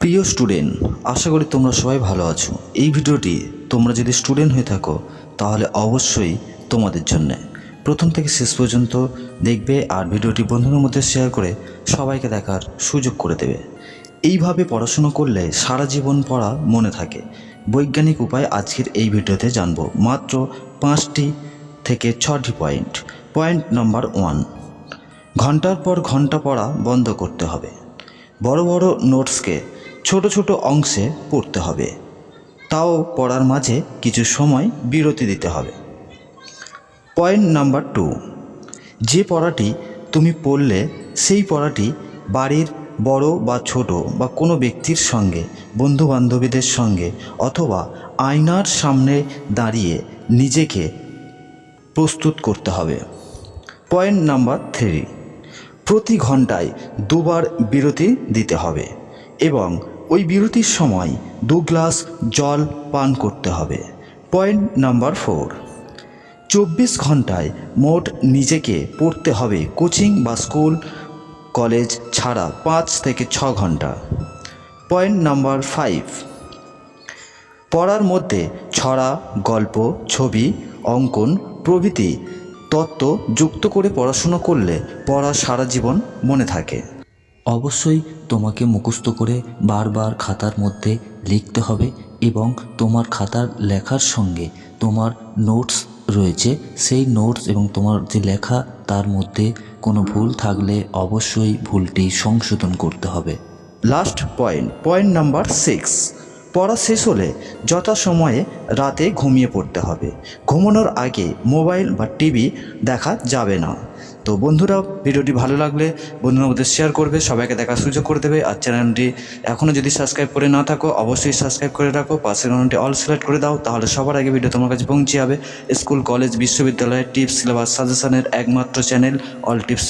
প্রিয় স্টুডেন্ট, আশা করি তোমরা সবাই ভালো আছো। এই ভিডিওটি তোমরা যদি স্টুডেন্ট হয়ে থাকো, তাহলে অবশ্যই তোমাদের জন্যে। প্রথম থেকে শেষ পর্যন্ত দেখবে আর ভিডিওটি বন্ধুদের মধ্যে শেয়ার করে সবাইকে দেখার সুযোগ করে দেবে। এইভাবে পড়াশুনো করলে সারা জীবন পড়া মনে থাকে। বৈজ্ঞানিক উপায় আজকের এই ভিডিওতে জানব। মাত্র পাঁচটি থেকে ছটি পয়েন্ট। পয়েন্ট নাম্বার ওয়ান ঘণ্টার পর ঘণ্টা পড়া বন্ধ করতে হবে। বড় বড় নোটসকে ছোট ছোট অংশে পড়তে হবে। তাও পড়ার মাঝে কিছু সময় বিরতি দিতে হবে। পয়েন্ট নাম্বার টু, যে পড়াটি তুমি পড়লে সেই পড়াটি বাড়ির বড় বা ছোট বা কোনো ব্যক্তির সঙ্গে বন্ধু বান্ধবীদের সঙ্গে অথবা আয়নার সামনে দাঁড়িয়ে নিজেকে প্রস্তুত করতে হবে। পয়েন্ট নাম্বার থ্রি প্রতি ঘন্টায় দুবার বিরতি দিতে হবে এবং ওই বিরতির সময় দু গ্লাস জল পান করতে হবে। Point number four. চব্বিশ ঘন্টায় মোট নিজেকে পড়তে হবে কোচিং বা স্কুল, কলেজ ছাড়া পাঁচ থেকে ছ ঘণ্টা পয়েন্ট নাম্বার ফাইভ। পড়ার মধ্যে ছড়া, গল্প, ছবি, অঙ্কন প্রভৃতি তত্ত্ব যুক্ত করে পড়াশুনো করলে পড়া সারা জীবন মনে থাকে। অবশ্যই তোমাকে মুখস্থ করে বারবার খাতার মধ্যে লিখতে হবে এবং তোমার খাতার লেখার সঙ্গে তোমার নোটস রয়েছে। সেই নোটস এবং তোমার যে লেখা তার মধ্যে কোনো ভুল থাকলে অবশ্যই ভুলটি সংশোধন করতে হবে। Last point point number six পড়া শেষ হলে যথাসময়ে রাতে ঘুমিয়ে পড়তে হবে। ঘুমানোর আগে মোবাইল বা টিভি দেখা যাবে না। তো বন্ধুরা, ভিডিওটি ভালো লাগলে বন্ধুদের মধ্যে শেয়ার করবে, সবাইকে দেখার সুযোগ করে দেবে আর চ্যানেলটি এখনও যদি সাবস্ক্রাইব করে না থাকো, অবশ্যই সাবস্ক্রাইব করে রাখো। পাশের ঘন্টি অল সিলেক্ট করে দাও, তাহলে সবার আগে ভিডিও তোমার কাছে পৌঁছে যাবে। স্কুল কলেজ বিশ্ববিদ্যালয়ের টিপস সিলেবাস সাজেশনের একমাত্র চ্যানেল অল টিপস